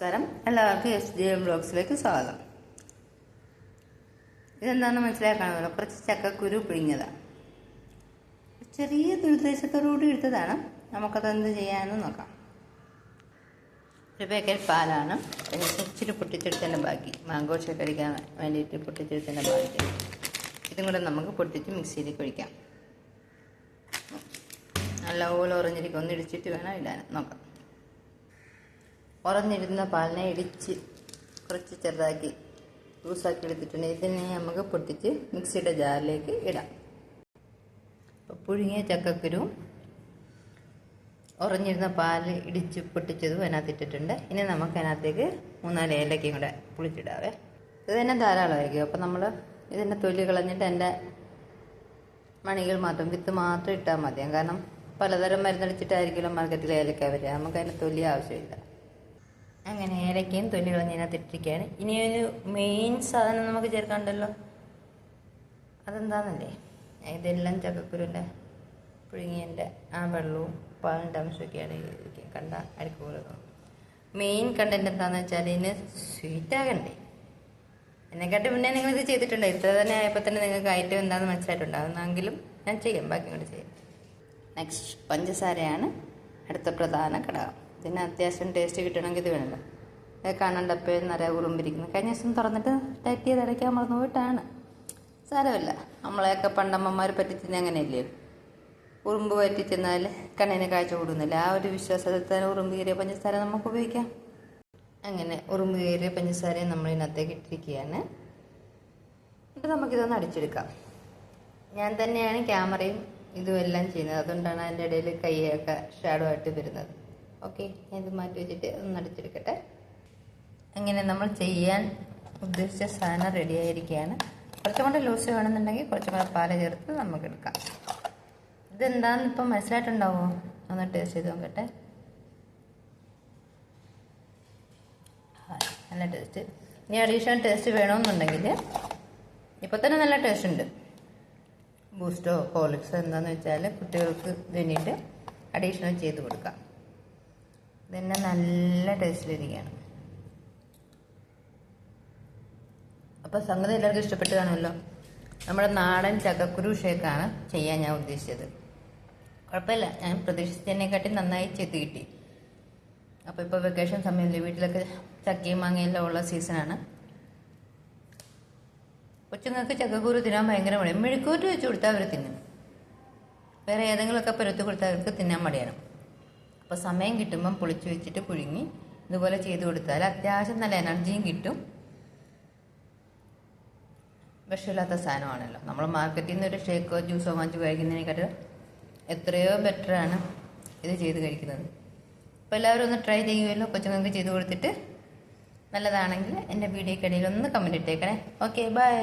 നമസ്കാരം. എല്ലാവർക്കും S D M ബ്ലോഗ്സിലേക്ക് സ്വാഗതം. ഇതെന്താണെന്ന് മനസ്സിലാക്കണമല്ലോ കുറച്ച് ചക്കക്കുരു പിഴിഞ്ഞതാണ് ചെറിയ ദുരുദ്ദേശത്തോടുകൂടി എടുത്തതാണ്. നമുക്കതെന്ത് ചെയ്യാമെന്ന് നോക്കാം. ഒരു പാക്കറ്റ് പാലാണ്. ഇച്ചിരി പൊട്ടിച്ചെടുത്തതിന്റെ ബാക്കി. മാങ്കോ ഷേക്ക് അടിക്കാൻ വേണ്ടിയിട്ട് പൊട്ടിച്ചെടുത്തതിന്റെ ബാക്കി. ഇതും കൂടെ നമുക്ക് പൊട്ടിച്ച് മിക്സിയിലേക്ക് ഒഴിക്കാം. നല്ലപോലെ ഉറഞ്ഞിരിക്കും. ഒന്ന് ഇടിച്ചിട്ട് വേണം ഇടാൻ. നോക്കാം. ഉറഞ്ഞിരുന്ന പാലിനെ ഇടിച്ച് കുറച്ച് ചെറുതാക്കി ലൂസാക്കി എടുത്തിട്ടുണ്ട്. ഇതിനെ നമുക്ക് പൊട്ടിച്ച് മിക്സിയുടെ ജാറിലേക്ക് ഇടാം. പുഴുങ്ങിയ ചക്കക്കുരുവും ഉറഞ്ഞിരുന്ന പാൽ ഇടിച്ച് പൊട്ടിച്ചതും അതിനകത്ത് ഇട്ടിട്ടുണ്ട്. ഇനി നമുക്ക് അതിനകത്തേക്ക് മൂന്നാൽ ഏലക്കയും കൂടെ പുളിച്ചിടാവേ. ഇത് തന്നെ ധാരാളമായിരിക്കും അപ്പം നമ്മൾ ഇതിന്റെ തൊലി കളഞ്ഞിട്ട് എന്റെ മണികൾ മാത്രം വിത്ത് മാത്രം ഇട്ടാൽ മതിയാകും കാരണം പലതരം മരുന്നടിച്ചിട്ടായിരിക്കുമല്ലോ മാർക്കറ്റിൽ ഏലക്ക വരിക. നമുക്ക് അതിന്റെ തൊലി ആവശ്യമില്ല. അങ്ങനെ ഏലക്കയും തൊലി കളഞ്ഞതിനകത്ത് ഇട്ടിരിക്കുകയാണ് ഇനി ഒരു മെയിൻ സാധനം നമുക്ക് ചേർക്കാണ്ടല്ലോ അതെന്താണെന്നല്ലേ ഇതെല്ലാം ചക്കക്കുരുന്റെ പുഴുങ്ങിയതിന്റെ ആ വെള്ളവും പാലിന്റെ അംശമൊക്കെയാണ് കണ്ട അടുക്ക് പോലെ മെയിൻ കണ്ടന്റ് എന്താണെന്ന് വെച്ചാൽ ഇതിന് സ്വീറ്റ് ആകണ്ടേ? എന്നെക്കാട്ടി മുന്നേ നിങ്ങളിത് ചെയ്തിട്ടുണ്ട്. ഇത്ര തന്നെ ആയപ്പോൾ തന്നെ നിങ്ങൾക്ക് ഐറ്റം എന്താണെന്ന് മനസ്സിലായിട്ടുണ്ടാകുന്നെങ്കിലും ഞാൻ ചെയ്യാം. ബാക്കി കൂടെ ചെയ്യാം. നെക്സ്റ്റ് പഞ്ചസാരയാണ് അടുത്ത പ്രധാന ഘടകം. ഇതിന് അത്യാവശ്യം ടേസ്റ്റ് കിട്ടണമെങ്കിൽ ഇത് വേണമല്ലോ. ഇത് കാണണ്ടപ്പോൾ നിറയെ ഉറുമ്പിരിക്കുന്നു. കഴിഞ്ഞ ദിവസം തുറന്നിട്ട് ടൈറ്റ് ചെയ്ത് അടയ്ക്കാൻ മറന്നു പോയിട്ടാണ് സാരമില്ല. നമ്മളെയൊക്കെ പണ്ടമ്മമാർ പറ്റിച്ചത് അങ്ങനെയല്ലേ? ഉറുമ്പ് പറ്റിച്ചെന്നാൽ കണ്ണിന് കാഴ്ച കൂടുന്നില്ല. ആ ഒരു വിശ്വാസത്തിൽ തന്നെ ഉറുമ്പ് കയറിയ പഞ്ചസാര നമുക്ക് ഉപയോഗിക്കാം. അങ്ങനെ ഉറുമ്പ് കയറിയ പഞ്ചസാരയും നമ്മൾ ഇതിനകത്തേക്ക് ഇട്ടിരിക്കുകയാണ്. എന്നിട്ട് നമുക്കിതൊന്ന് അടിച്ചെടുക്കാം. ഞാൻ തന്നെയാണ് ക്യാമറയും ഇതുമെല്ലാം ചെയ്യുന്നത്. അതുകൊണ്ടാണ് അതിന്റെ ഇടയിൽ കൈയൊക്കെ ഷാഡോ ആയിട്ട് വരുന്നത്. ഓക്കെ ഇത് മാറ്റി വെച്ചിട്ട് ഒന്ന് അടിച്ചെടുക്കട്ടെ. അങ്ങനെ നമ്മൾ ചെയ്യാൻ ഉദ്ദേശിച്ച സാധനം റെഡി ആയിരിക്കുകയാണ്. കുറച്ചും കൂടെ ലൂസ് വേണമെന്നുണ്ടെങ്കിൽ കുറച്ചും കൂടെ പാൽ ചേർത്ത് നമുക്ക് എടുക്കാം. ഇതെന്താണെന്ന് ഇപ്പം മനസ്സിലായിട്ടുണ്ടാവോ? ഒന്ന് ടേസ്റ്റ് ചെയ്ത് നോക്കട്ടെ. നല്ല ടേസ്റ്റ് ഇനി അഡീഷണൽ ടേസ്റ്റ് വേണമെന്നുണ്ടെങ്കിൽ ഇപ്പോൾ തന്നെ നല്ല ടേസ്റ്റ് ഉണ്ട്. ബൂസ്റ്റോ ഹോളിക്സോ എന്താണെന്ന് വെച്ചാൽ കുട്ടികൾക്ക് വേണ്ടിയിട്ട് അഡീഷണൽ ചെയ്ത് കൊടുക്കാം. ഇതന്നെ നല്ല ടേസ്റ്റിലിരിക്കുകയാണ് അപ്പോൾ സംഗതി എല്ലാവർക്കും ഇഷ്ടപ്പെട്ട് കാണുമല്ലോ? നമ്മുടെ നാടൻ ചക്കക്കുരു ഷേക്കാണ് ചെയ്യാൻ ഞാൻ ഉദ്ദേശിച്ചത്. കുഴപ്പമില്ല. ഞാൻ പ്രതീക്ഷിച്ചതിനെക്കാട്ടി നന്നായി ചെയ്ത് കിട്ടി. അപ്പോൾ ഇപ്പോൾ വെക്കേഷൻ സമയമില്ലേ വീട്ടിലൊക്കെ ചക്കയും മാങ്ങയെല്ലാം ഉള്ള സീസണാണ് കൊച്ചുങ്ങൾക്ക് ചക്കക്കുരു തിന്നാൻ ഭയങ്കര മടിയാണ് മെഴുക്കൂറ്റ് വെച്ച് കൊടുത്താൽ അവർ തിന്നും. വേറെ ഏതെങ്കിലുമൊക്കെ പരുത്ത് കൊടുത്താൽ അവർക്ക് തിന്നാൻ മടിയാണ്. അപ്പോൾ സമയം കിട്ടുമ്പം പൊളിച്ചു വെച്ചിട്ട് പുഴുങ്ങി ഇതുപോലെ ചെയ്ത് കൊടുത്താൽ അത്യാവശ്യം നല്ല എനർജിയും കിട്ടും. വിഷമില്ലാത്ത സാധനമാണല്ലോ. നമ്മൾ മാർക്കറ്റിൽ നിന്ന് ഒരു ഷേക്കോ ജ്യൂസോ വാങ്ങിച്ച് കഴിക്കുന്നതിനെക്കാട്ടും എത്രയോ ബെറ്ററാണ് ഇത് ചെയ്ത് കഴിക്കുന്നത്. അപ്പോൾ എല്ലാവരും ഒന്ന് ട്രൈ ചെയ്യുമല്ലോ. കൊച്ചുങ്ങൾക്ക് ചെയ്ത് കൊടുത്തിട്ട് നല്ലതാണെങ്കിൽ എന്റെ വീഡിയോക്കിടയിൽ ഒന്ന് കമന്റ് ഇട്ടേക്കണേ. Okay bye